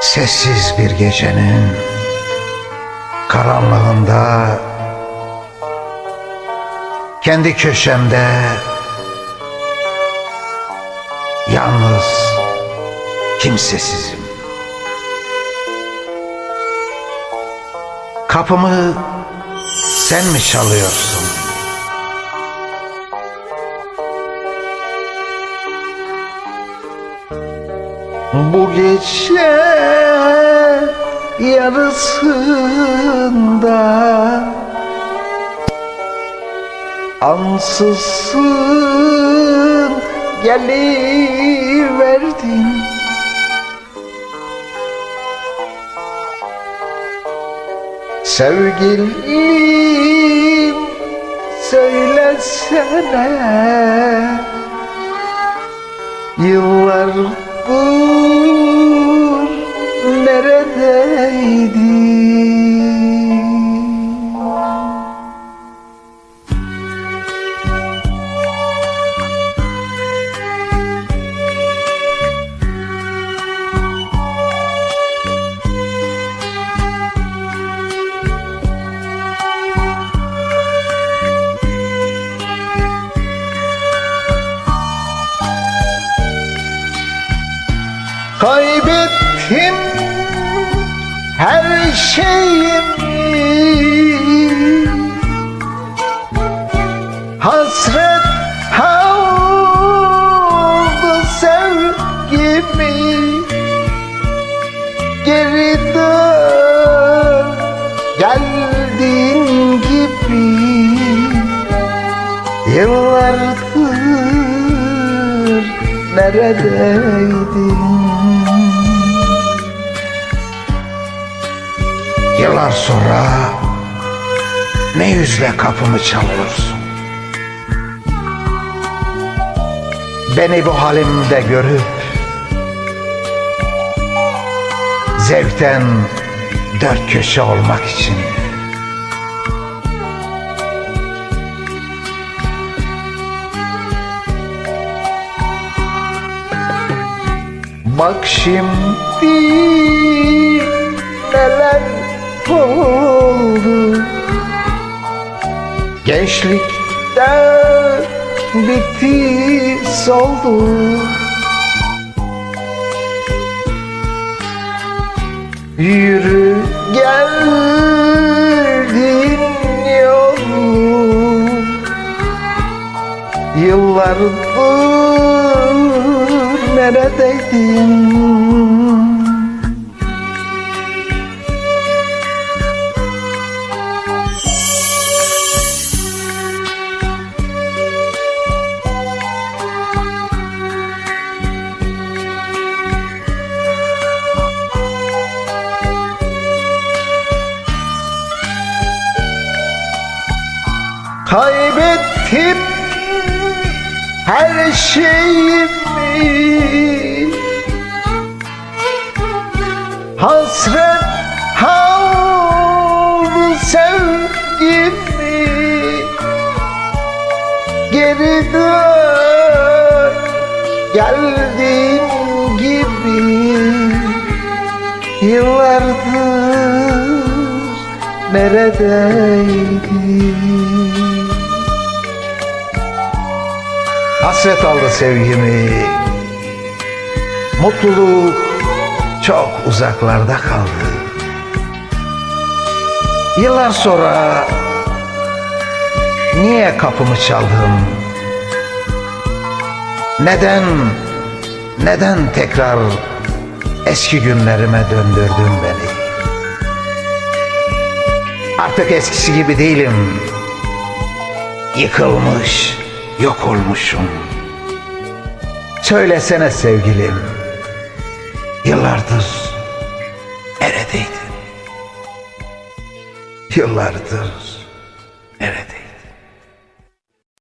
Sessiz bir gecenin karanlığında kendi köşemde yalnız kimsesizim. Kapımı sen mi çalıyorsun? Bu gece yarısında Ansızsın geliverdin Sevgilim söylesene Yıllardır her şeyimi Hasret havlu sevgimi Geri dön geldiğin gibi Yıllardır neredeydin? Yıllar sonra ne yüzle kapımı çalıyorsun? Beni bu halimde görüp zevkten dört köşe olmak için Bak şimdi neler oldu. Gençlikte bitti soldu Yürü geldin yolu Yıllardır neredeydin? Kaybettim her şeyimi. Hasret havlu sevgimi. Geri dön geldiğin gibi. Yıllardır neredeydin? Hasret aldı sevgimi. Mutluluk çok uzaklarda kaldı. Yıllar sonra Niye kapımı çaldın? Neden Neden tekrar Eski günlerime döndürdün beni? Artık eskisi gibi değilim. Yıkılmış Yok olmuşum. Söylesene sevgilim Yıllardır Neredeydin Yıllardır Neredeydin